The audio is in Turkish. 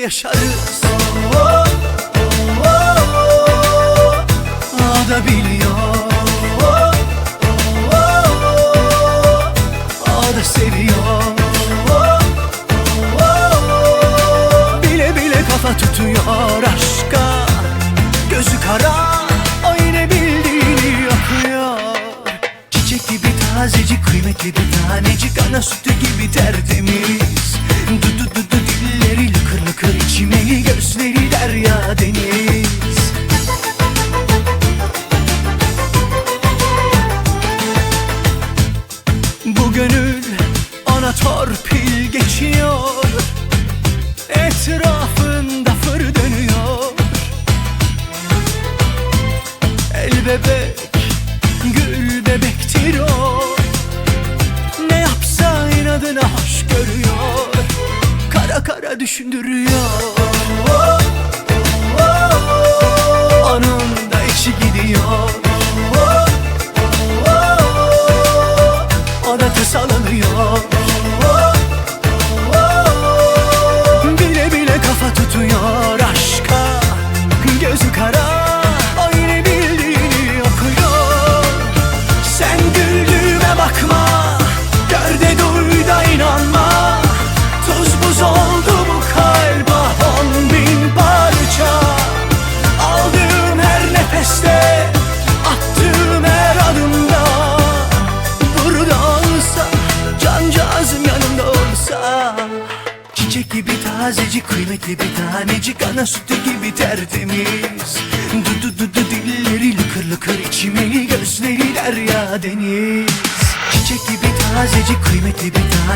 yaşarız oh, oh, oh, oh. O da biliyor oh, oh, oh. O da seviyor oh, oh, oh. Bile bile kafa tutuyor aşka Gözü kara o yine bildiğini yapıyor Çiçek gibi tazecik kıymetli bir tanecik Ana sütü gibi tertemiz derya deniz Bu gönül ona torpil geçiyor. Etrafında fır dönüyor. El bebek, gül bebektir o Ne yapsa inadına hoş görüyor. Kara kara düşündürüyor O da tasalanıyor Çiçek gibi tazecik kıymetli bir tanecik. Ana sütü gibi tertemiz. Dudu dudu dilleri lıkır lıkır içimeli Gözleri derya deniz. Çiçek gibi tazecik kıymetli bir tane